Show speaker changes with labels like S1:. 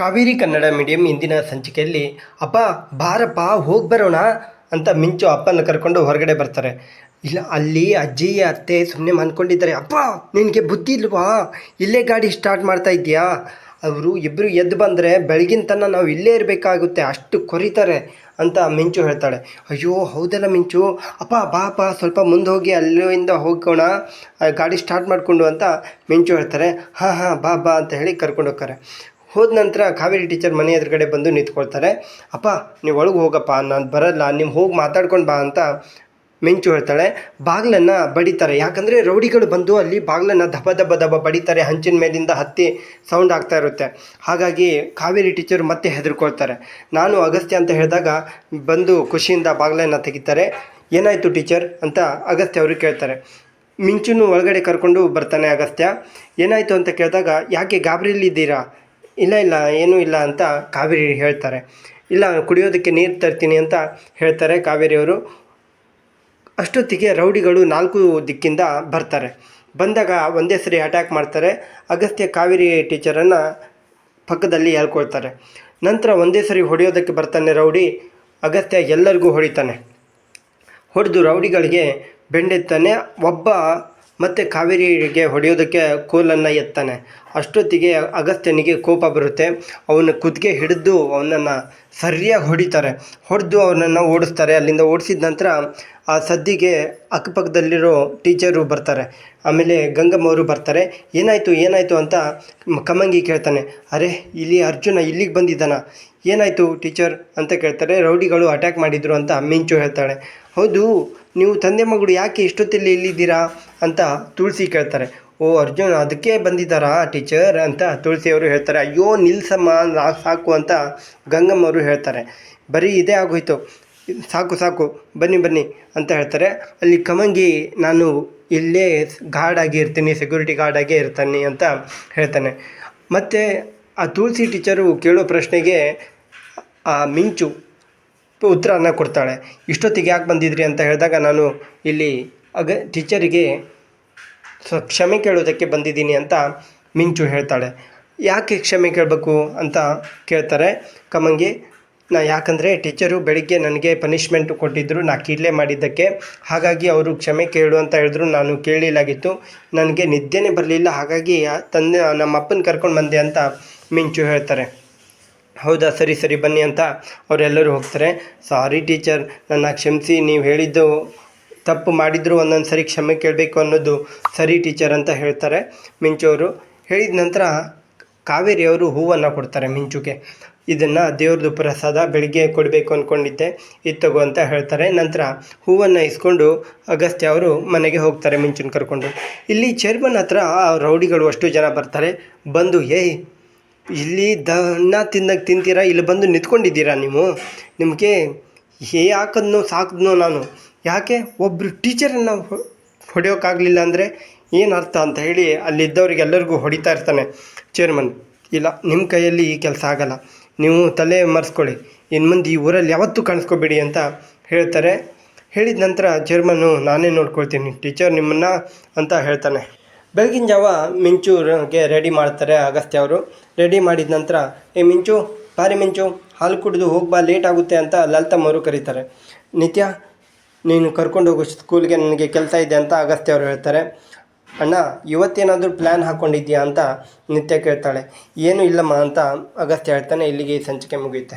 S1: Kaveri Kannada medium ಇಂದಿನ ಸಂಚಿಕೆಯಲ್ಲಿ ಅಪ್ಪ ಬಾರಪ್ಪ, ಹೋಗಿ ಬರೋಣ ಅಂತ ಮಿಂಚು ಅಪ್ಪನ ಕರ್ಕೊಂಡು ಹೊರಗಡೆ ಬರ್ತಾರೆ. ಇಲ್ಲ, ಅಲ್ಲಿ ಅಜ್ಜಿ, ಅತ್ತೆ ಸುಮ್ಮನೆ ಅಂದ್ಕೊಂಡಿದ್ದಾರೆ ಅಪ್ಪ ನಿನಗೆ ಬುದ್ಧಿ ಇಲ್ವಾ? ಇಲ್ಲೇ ಗಾಡಿ ಸ್ಟಾರ್ಟ್ ಮಾಡ್ತಾ ಇದೆಯಾ ಅವರು ಇಬ್ಬರು ಎದ್ದು ಬಂದರೆ ಬೆಳಗಿನ ತನಕ ನಾವು ಇಲ್ಲೇ ಇರಬೇಕಾಗುತ್ತೆ, ಅಷ್ಟು ಕೊರಿತಾರೆ ಅಂತ ಮಿಂಚು ಹೇಳ್ತಾಳೆ. ಅಯ್ಯೋ, ಹೌದಲ್ಲ ಮಿಂಚು. ಅಪ್ಪ ಬಾಪ ಸ್ವಲ್ಪ ಮುಂದೆ ಹೋಗಿ ಅಲ್ಲಿಂದ ಹೋಗೋಣ, ಗಾಡಿ ಸ್ಟಾರ್ಟ್ ಮಾಡಿಕೊಂಡು ಅಂತ ಮಿಂಚು ಹೇಳ್ತಾರೆ. ಹಾಂ ಹಾಂ, ಬಾ ಬಾ ಅಂತ ಹೇಳಿ ಕರ್ಕೊಂಡು ಹೋಗ್ತಾರೆ. ಹೋದ ನಂತರ ಕಾವೇರಿ ಟೀಚರ್ ಮನೆ ಎದುರುಗಡೆ ಬಂದು ನಿಂತ್ಕೊಳ್ತಾರೆ, ಅಪ್ಪ, ನೀವು ಒಳಗೆ ಹೋಗಪ್ಪ, ನಾನು ಬರಲ್ಲ, ನೀವು ಹೋಗಿ ಮಾತಾಡ್ಕೊಂಡು ಬಾ ಅಂತ ಮಿಂಚು ಹೇಳ್ತಾಳೆ. ಬಾಗಿಲನ್ನು ಬಡಿತಾರೆ. ಯಾಕಂದರೆ ರೌಡಿಗಳು ಬಂದು ಅಲ್ಲಿ ಬಾಗಿಲನ್ನು ದಬ ದಬ ದಬ ಬಡಿತಾರೆ, ಹಂಚಿನ ಮೇಲಿಂದ ಹತ್ತಿ ಸೌಂಡ್ ಆಗ್ತಾ ಇರುತ್ತೆ. ಹಾಗಾಗಿ ಕಾವೇರಿ ಟೀಚರ್ ಮತ್ತೆ ಹೆದರ್ಕೊಳ್ತಾರೆ. ನಾನು ಅಗಸ್ತ್ಯ ಅಂತ ಹೇಳಿದಾಗ ಬಂದು ಖುಷಿಯಿಂದ ಬಾಗಿಲನ್ನು ತೆಗಿತಾರೆ. ಏನಾಯಿತು ಟೀಚರ್ ಅಂತ ಅಗಸ್ತ್ಯ ಅವರು ಕೇಳ್ತಾರೆ. ಮಿಂಚುನು ಒಳಗಡೆ ಕರ್ಕೊಂಡು ಬರ್ತಾನೆ ಅಗಸ್ತ್ಯ. ಏನಾಯಿತು ಅಂತ ಕೇಳಿದಾಗ, ಯಾಕೆ ಗಾಬರಿಲಿದ್ದೀರಾ ಇಲ್ಲ ಇಲ್ಲ, ಏನೂ ಇಲ್ಲ ಅಂತ ಕಾವೇರಿ ಹೇಳ್ತಾರೆ. ಇಲ್ಲ, ಕುಡಿಯೋದಕ್ಕೆ ನೀರು ತರ್ತೀನಿ ಅಂತ ಹೇಳ್ತಾರೆ ಕಾವೇರಿಯವರು. ಅಷ್ಟೊತ್ತಿಗೆ ರೌಡಿಗಳು ನಾಲ್ಕು ದಿಕ್ಕಿಂದ ಬರ್ತಾರೆ. ಬಂದಾಗ ಒಂದೇ ಸರಿ ಅಟ್ಯಾಕ್ ಮಾಡ್ತಾರೆ. ಅಗಸ್ತ್ಯ ಕಾವೇರಿ ಟೀಚರನ್ನು ಪಕ್ಕದಲ್ಲಿ ಹೇಳ್ಕೊಳ್ತಾರೆ ನಂತರ ಒಂದೇ ಸರಿ ಹೊಡೆಯೋದಕ್ಕೆ ಬರ್ತಾನೆ ರೌಡಿ. ಅಗಸ್ತ್ಯ ಎಲ್ಲರಿಗೂ ಹೊಡಿತಾನೆ. ಹೊಡೆದು ರೌಡಿಗಳಿಗೆ ಬೆಂಡೆತ್ತಾನೆ. ಒಬ್ಬ ಮತ್ತೆ ಕಾವೇರಿಗೆ ಹೊಡೆಯೋದಕ್ಕೆ ಕೋಲನ್ನು ಎತ್ತಾನೆ. ಅಷ್ಟೊತ್ತಿಗೆ ಅಗಸ್ತ್ಯನಿಗೆ ಕೋಪ ಬರುತ್ತೆ. ಅವನ ಕುತ್ತಿಗೆ ಹಿಡಿದು ಅವನನ್ನು ಸರಿಯಾಗಿ ಹೊಡಿತಾರೆ. ಹೊಡೆದು ಅವನನ್ನು ಓಡಿಸ್ತಾರೆ. ಅಲ್ಲಿಂದ ಓಡಿಸಿದ ನಂತರ ಆ ಸದ್ದಿಗೆ ಅಕ್ಕಪಕ್ಕದಲ್ಲಿರೋ ಟೀಚರು ಬರ್ತಾರೆ. ಆಮೇಲೆ ಗಂಗಮ್ಮ ಅವರು ಬರ್ತಾರೆ. ಏನಾಯಿತು ಏನಾಯಿತು ಅಂತ ಕಮಂಗಿ ಕೇಳ್ತಾನೆ. ಅರೆ, ಇಲ್ಲಿ ಅರ್ಜುನ ಇಲ್ಲಿಗೆ ಬಂದಿದ್ದಾನ? ಏನಾಯಿತು ಟೀಚರ್ ಅಂತ ಕೇಳ್ತಾರೆ. ರೌಡಿಗಳು ಅಟ್ಯಾಕ್ ಮಾಡಿದರು ಅಂತ ಮಿಂಚು ಹೇಳ್ತಾಳೆ. ಹೌದು ನೀವು ತಂದೆ ಮಗಳು ಯಾಕೆ ಇಷ್ಟೊತ್ತಲ್ಲಿ ಇಲ್ಲಿದ್ದೀರಾ ಅಂತ ತುಳಸಿ ಕೇಳ್ತಾರೆ. ಓ ಅರ್ಜುನ್, ಅದಕ್ಕೆ ಬಂದಿದ್ದಾರಾ ಟೀಚರ್ ಅಂತ ತುಳಸಿ ಅವರು ಹೇಳ್ತಾರೆ. ಅಯ್ಯೋ, ನಿಲ್ಸಮ್ಮ, ನಾ ಸಾಕು ಅಂತ ಗಂಗಮ್ಮ ಅವರು ಹೇಳ್ತಾರೆ. ಬರೀ ಇದೇ ಆಗೋಯ್ತು. ಸಾಕು ಸಾಕು, ಬನ್ನಿ ಬನ್ನಿ ಅಂತ ಹೇಳ್ತಾರೆ. ಅಲ್ಲಿ ಕಮಂಗಿ, ನಾನು ಇಲ್ಲೇ ಗಾರ್ಡಾಗಿ ಇರ್ತೀನಿ, ಸೆಕ್ಯೂರಿಟಿ ಗಾರ್ಡ್ ಆಗೇ ಇರ್ತಾನೆ ಅಂತ ಹೇಳ್ತಾನೆ. ಮತ್ತು ಆ ತುಳಸಿ ಟೀಚರು ಕೇಳೋ ಪ್ರಶ್ನೆಗೆ ಆ ಮಿಂಚು ಉತ್ತರನ ಕೊಡ್ತಾಳೆ. ಇಷ್ಟೊತ್ತಿಗೆ ಯಾಕೆ ಬಂದಿದ್ರಿ? ಅಂತ ಹೇಳಿದಾಗ ನಾನು ಇಲ್ಲಿ ಅಗ ಟೀಚರಿಗೆ ಸ್ವ ಕ್ಷಮೆ ಕೇಳೋದಕ್ಕೆ ಬಂದಿದ್ದೀನಿ ಅಂತ ಮಿಂಚು ಹೇಳ್ತಾಳೆ. ಯಾಕೆ ಕ್ಷಮೆ ಕೇಳಬೇಕು? ಅಂತ ಕೇಳ್ತಾರೆ. ಕಮಂಗಿ, ನಾ ಯಾಕಂದರೆ ಟೀಚರು ಬೆಳಿಗ್ಗೆ ನನಗೆ ಪನಿಷ್ಮೆಂಟ್ ಕೊಟ್ಟಿದ್ದರು ನಾ ಕೀಡ್ಲೆ ಮಾಡಿದ್ದಕ್ಕೆ. ಹಾಗಾಗಿ ಅವರು ಕ್ಷಮೆ ಕೇಳು ಅಂತ ಹೇಳಿದ್ರು, ನಾನು ಕೇಳಿಲ್ಲಾಗಿತ್ತು ನನಗೆ ನಿದ್ದೆನೇ ಬರಲಿಲ್ಲ. ಹಾಗಾಗಿ ತಂದೆ ನಮ್ಮ ಅಪ್ಪನ ಕರ್ಕೊಂಡು ಬಂದೆ ಅಂತ ಮಿಂಚು ಹೇಳ್ತಾರೆ. ಹೌದಾ? ಸರಿ ಸರಿ, ಬನ್ನಿ ಅಂತ ಅವರೆಲ್ಲರೂ ಹೋಗ್ತಾರೆ. ಸಾರಿ ಟೀಚರ್ ನನ್ನ ಕ್ಷಮಿಸಿ, ನೀವು ಹೇಳಿದ್ದು ತಪ್ಪು ಮಾಡಿದರೂ ಒಂದೊಂದು ಸರಿ ಕ್ಷಮೆ ಕೇಳಬೇಕು ಅನ್ನೋದು ಸರಿ ಟೀಚರ್ ಅಂತ ಹೇಳ್ತಾರೆ. ಮಿಂಚು ಅವರು ಹೇಳಿದ ನಂತರ ಕಾವೇರಿಯವರು ಹೂವನ್ನು ಕೊಡ್ತಾರೆ ಮಿಂಚುಗೆ. ಇದನ್ನು ದೇವ್ರದ್ದು ಪ್ರಸಾದ ಬೆಳಿಗ್ಗೆ ಕೊಡಬೇಕು ಅಂದ್ಕೊಂಡಿದ್ದೆ ಇದು ಅಂತ ಹೇಳ್ತಾರೆ. ನಂತರ ಹೂವನ್ನು ಇಸ್ಕೊಂಡು ಅಗಸ್ತ್ಯ ಅವರು ಮನೆಗೆ ಹೋಗ್ತಾರೆ ಮಿಂಚುನ ಕರ್ಕೊಂಡು. ಇಲ್ಲಿ ಚೇರ್ಮನ್ ಹತ್ರ ರೌಡಿಗಳು ಅಷ್ಟು ಜನ ಬರ್ತಾರೆ. ಬಂದು, ಏಯ್ ಇಲ್ಲಿ ದನ್ನ ತಿನ್ನಕ್ಕೆ ತಿಂತೀರಾ? ಇಲ್ಲಿ ಬಂದು ನಿಂತ್ಕೊಂಡಿದ್ದೀರಾ ನೀವು? ನಿಮಗೆ ಹೇ ಹಾಕದ್ನೋ ಸಾಕಿದ್ನೋ ನಾನು? ಯಾಕೆ? ಒಬ್ಬರು ಟೀಚರನ್ನು ಹೊಡೆಯೋಕ್ಕಾಗಲಿಲ್ಲ ಅಂದರೆ ಏನು ಅರ್ಥ ಅಂತ ಹೇಳಿ ಅಲ್ಲಿದ್ದವ್ರಿಗೆಲ್ಲರಿಗೂ ಹೊಡಿತಾ ಇರ್ತಾನೆ ಚೇರ್ಮನ್ ಇಲ್ಲ ನಿಮ್ಮ ಕೈಯಲ್ಲಿ ಈ ಕೆಲಸ ಆಗಲ್ಲ. ನೀವು ತಲೆ ಮರೆಸ್ಕೊಳ್ಳಿ. ಇನ್ನು ಮುಂದೆ ಈ ಊರಲ್ಲಿ ಯಾವತ್ತೂ ಕಾಣಿಸ್ಕೋಬೇಡಿ ಅಂತ ಹೇಳ್ತಾರೆ. ಹೇಳಿದ ನಂತರ ಚೇರ್ಮನ್ನು ನಾನೇ ನೋಡ್ಕೊಳ್ತೀನಿ. ಟೀಚರ್ ನಿಮ್ಮನ್ನು ಅಂತ ಹೇಳ್ತಾನೆ. ಬೆಳಗಿನ ಜಾವ ಮಿಂಚುಗೆ ರೆಡಿ ಮಾಡ್ತಾರೆ ಅಗಸ್ತ್ಯ ಅವರು. ರೆಡಿ ಮಾಡಿದ ನಂತರ, ಏ ಮಿಂಚು, ಬಾರಿ ಮಿಂಚು, ಹಾಲು ಕುಡಿದು ಹೋಗ್ಬಾ ಲೇಟ್ ಆಗುತ್ತೆ ಅಂತ ಲಲಿತಮ್ಮ ಅವರು ಕರೀತಾರೆ. ನಿತ್ಯ, ನೀನು ಕರ್ಕೊಂಡು ಹೋಗೋ ಸ್ಕೂಲ್ಗೆ ನನಗೆ ಕೆಲಸ ಇದೆ ಅಂತ ಅಗಸ್ತ್ಯ ಅವರು ಹೇಳ್ತಾರೆ. ಅಣ್ಣ, ಇವತ್ತೇನಾದರೂ ಪ್ಲ್ಯಾನ್ ಹಾಕ್ಕೊಂಡಿದ್ಯಾ ಅಂತ ನಿತ್ಯ ಕೇಳ್ತಾಳೆ. ಏನೂ ಇಲ್ಲಮ್ಮ ಅಂತ ಅಗಸ್ತ್ಯ ಹೇಳ್ತಾನೆ. ಇಲ್ಲಿಗೆ ಈ ಸಂಚಿಕೆ ಮುಗಿಯುತ್ತೆ.